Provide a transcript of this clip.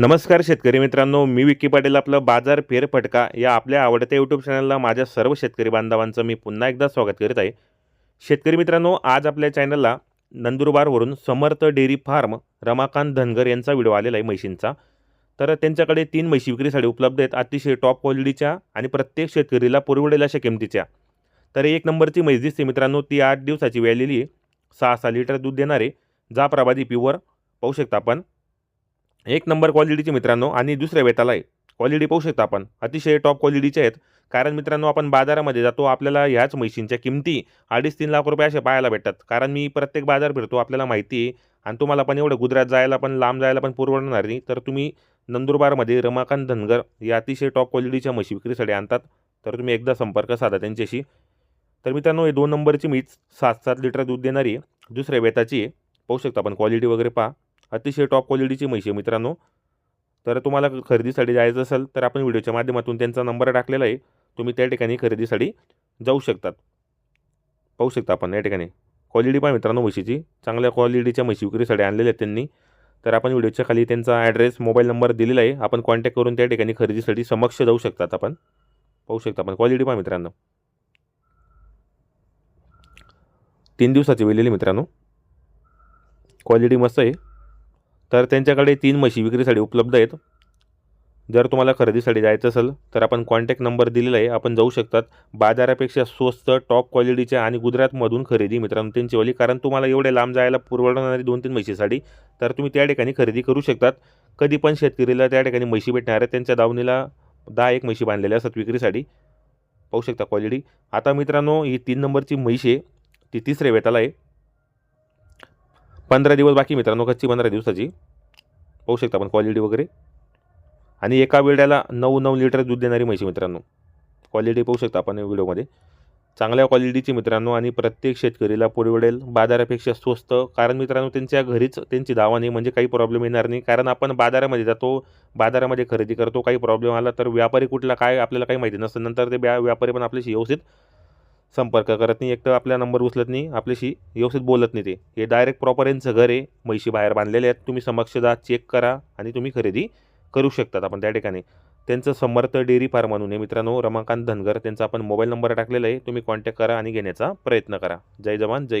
नमस्कार शेतकरी मित्रांनो मी विक्की पाटील आपलं बाजार फेरफटका या आपल्या आवडत्या यूट्यूब चॅनलला माझ्या सर्व शेतकरी बांधवांचं मी पुन्हा एकदा स्वागत करीत आहे. शेतकरी मित्रांनो आज आपल्या चॅनलला नंदुरबारवरून समर्थ डेअरी फार्म रमाकांत धनगर यांचा व्हिडिओ आलेला आहे म्हशींचा. तर त्यांच्याकडे तीन म्हशी विक्रीसाठी उपलब्ध आहेत अतिशय टॉप क्वालिटीच्या आणि प्रत्येक शेतकरीला पुरवडेल अशा किमतीच्या. तर एक नंबरची म्हैस दिसते मित्रांनो ती आठ दिवसाची व्यालेली आहे. सहा सहा लिटर दूध देणारे जाफराबादी प्युअर पाहू शकता आपण. एक नंबर क्वालिटीचे मित्रांनो आणि दुसऱ्या वेताला आहे क्वालिटी पाहू शकता आपण. अतिशय टॉप क्वालिटीचे आहेत. कारण मित्रांनो आपण बाजारामध्ये जातो आपल्याला ह्याच म्हशींच्या किमती अडीच तीन लाख रुपये असे पाहायला भेटतात. कारण मी प्रत्येक बाजार फिरतो आपल्याला माहिती आहे. आणि तुम्हाला पण एवढं गुजरात जायला पण लांब जायला पण पुरवणार नाही. तर तुम्ही नंदुरबारमध्ये रमाकांत धनगर या अतिशय टॉप क्वालिटीच्या म्हशी विक्रीसाठी आणतात. तर तुम्ही एकदा संपर्क साधा त्यांच्याशी. तर मित्रांनो हे दोन नंबरची मीच सात सात लिटर दूध देणारी दुसऱ्या वेताची आहे. पाहू शकता आपण क्वालिटी वगैरे पहा. अतिशय टॉप क्वालिटीची म्हशी आहे मित्रांनो. तर तुम्हाला खरेदीसाठी जायचं असेल तर आपण व्हिडिओच्या माध्यमातून त्यांचा नंबर टाकलेला आहे. तुम्ही त्या ठिकाणी खरेदीसाठी जाऊ शकतात. पाहू शकता आपण या ठिकाणी. क्वालिटी पहा मित्रांनो म्हशीची. चांगल्या क्वालिटीच्या म्हशी विक्रीसाठी आणलेल्या आहेत त्यांनी. तर आपण व्हिडिओच्या खाली त्यांचा ॲड्रेस मोबाईल नंबर दिलेला आहे. आपण कॉन्टॅक्ट करून त्या ठिकाणी खरेदीसाठी समक्ष जाऊ शकतात आपण. पाहू शकता आपण. क्वालिटी पहा मित्रांनो. तीन दिवसाची वेलेली मित्रांनो. क्वालिटी मस्त आहे. तर त्यांच्याकडे तीन म्हशी विक्रीसाठी उपलब्ध आहेत. जर तुम्हाला खरेदीसाठी जायचं असेल तर आपण कॉन्टॅक्ट नंबर दिलेला आहे. आपण जाऊ शकतात. बाजारापेक्षा स्वस्त टॉप क्वालिटीच्या आणि गुजरातमधून खरेदी मित्रांनो त्यांचीवाली कारण तुम्हाला एवढे लांब जायला पुरवडणारी दोन तीन म्हशीसाठी तर तुम्ही त्या ठिकाणी खरेदी करू शकतात. कधी पण शेतकरीला त्या ठिकाणी म्हशी भेटणार आहे त्यांच्या दावणीला दहा एक म्हशी बांधलेल्या असतात विक्रीसाठी. पाहू शकता क्वालिटी आता मित्रांनो ही तीन नंबरची म्हशी आहे. ती तिसऱ्या वेताला आहे. पंधरा दिवस बाकी मित्रांनो कच्ची पंधरा दिवसाची. पाहू शकता आपण क्वालिटी वगैरे. आणि एका वेळेला नऊ नऊ लिटर दूध देणारी म्हशी मित्रांनो. क्वालिटी पाहू शकता आपण व्हिडिओमध्ये. चांगल्या क्वालिटीची मित्रांनो आणि प्रत्येक शेतकरीला पुरवडेल बाजारापेक्षा स्वस्त. कारण मित्रांनो त्यांच्या घरीच त्यांची दावाने नाही म्हणजे काही प्रॉब्लेम येणार नाही. कारण आपण बाजारामध्ये जातो बाजारामध्ये खरेदी करतो काही प्रॉब्लेम आला तर व्यापारी कुठला काय आपल्याला काही माहिती नसतं. नंतर ते व्या व्यापारी पण आपल्याशी व्यवस्थित संपर्क करत नाही एक तर आपला नंबर उचलत नाही आपल्याशी व्यवस्थित बोलत नाही ते. हे डायरेक्ट प्रॉपर यांचं घर आहे म्हैशी बाहेर बांधलेले आहेत तुम्ही समक्ष जा चेक करा आणि तुम्ही खरेदी करू शकतात आपण त्या ठिकाणी. त्यांचं समर्थ डेअरी फार्म म्हणून आहे मित्रांनो रमाकांत धनगर त्यांचा आपण मोबाईल नंबर टाकलेला आहे तुम्ही कॉन्टॅक्ट करा आणि घेण्याचा प्रयत्न करा. जय जवान जय